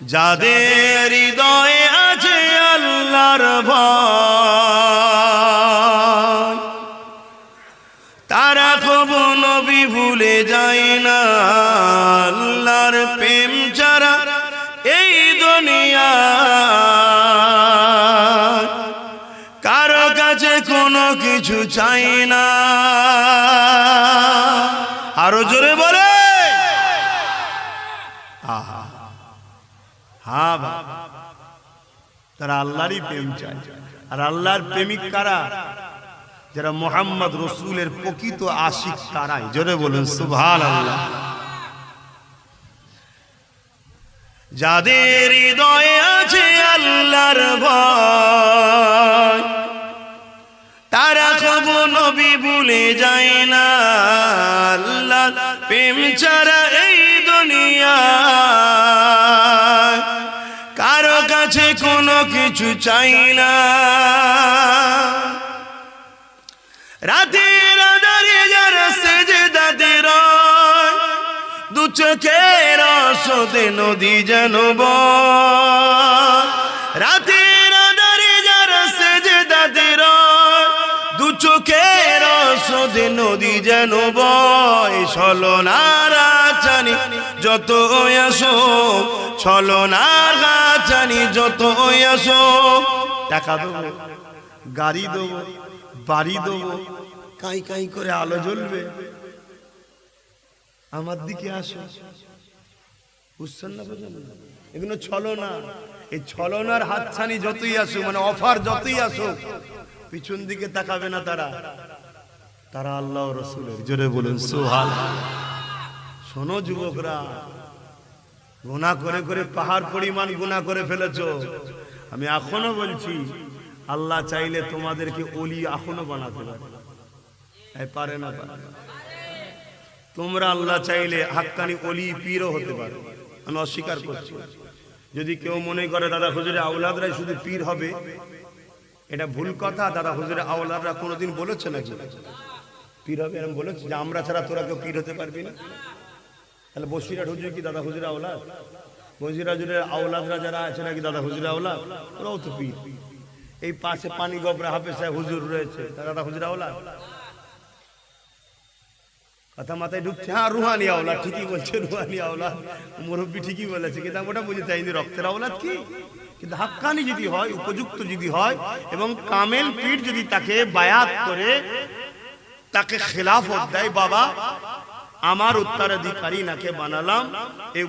যাদের হৃদয়ে আছে আল্লাহর ভয়, তারা কব নবী ভুলে যায় না। আল্লাহর প্রেম ছাড়া এই দুনিয়া, কারও কাছে কোনো কিছু চাই না। আরও জোরে বলে। আহা। হ্যাঁ বাবা তারা আল্লাহরই প্রেম চায়। আর আল্লাহর প্রেমিক কারা? যারা মোহাম্মদ রসুলের প্রকৃত আশিক তারাই। জোরে বলুন সুভাল আল্লাহ যাদের হৃদয়ে আছে আল্লাহর ভয় কাছে কোনো কিছু চাই না রাতে আধারে যারা সেজে দাদের দু চোখের সদে নদী যেন বয়। সদে নদী যেন বয় ছলনার চানি যত আসো ছলনার গাছানি যত আসো। টাকা দেবো, গাড়ি দেবো, বাড়ি দেবো, কাই কাই করে আলো জ্বলবে। আমার দিকে আসো। বুঝছেন না। বোঝেন এগুলো ছলনা এই ছলনার হাতছানি যতই আসুক মানে অফার যতই আসুক, পিছন দিকে তাকাবে না তারা। তারা আল্লাহ রসুলের। জোরে বলুন সুহাল শোনো যুবকরা গুণা করে করে পাহাড় পরিমাণ গুণা করে ফেলেছ। আমি এখনও বলছি, আল্লাহ চাইলে তোমাদেরকে অলি এখনও বানাতে পারে। পারে না। তোমরা আল্লাহ চাইলে হাক্কানি অলি পীরও হতে পারো। আমি অস্বীকার করছি। যদি কেউ মনে করে, দাদা হুজুরে আউলাদরাই শুধু পীর হবে? এটা ভুল কথা। দাদা হুজুরে আউলাদরা কোনোদিন বলেছে নাকি? পীর হবে, এরকম বলেছে যে আমরা ছাড়া তোরা কেউ পীর হতে পারবি না। তাহলে বসিরাট হুজুর কি, দাদা হুজুরে আউলাদ বসিরা হুজুরের আউলাদরা যারা আছে নাকি দাদা হুজুরে আউলাদ ওরাও তো পীর। এই পাশে পানি গবরা হাফেজ সাহেব হুজুর রয়েছে দাদা হুজুরে আউলাদ কথা মাথায় ঢুকছে হ্যাঁ রুহানি আওলা ঠিকই বলছে, রুহানি আওলা মুরব্বী ঠিকই বলেছে, কিন্তু আমি ওটা বুঝে চাইনি, রক্তের আওলাদ কি? কিন্তু হাক্কানি যদি হয়, উপযুক্ত যদি হয়, এবং কামেল পীর যদি তাকে বায়াত করে তাকে খেলাফত দেয় বাবা। আমার উত্তরাধিকারী নাকে বানালাম। এই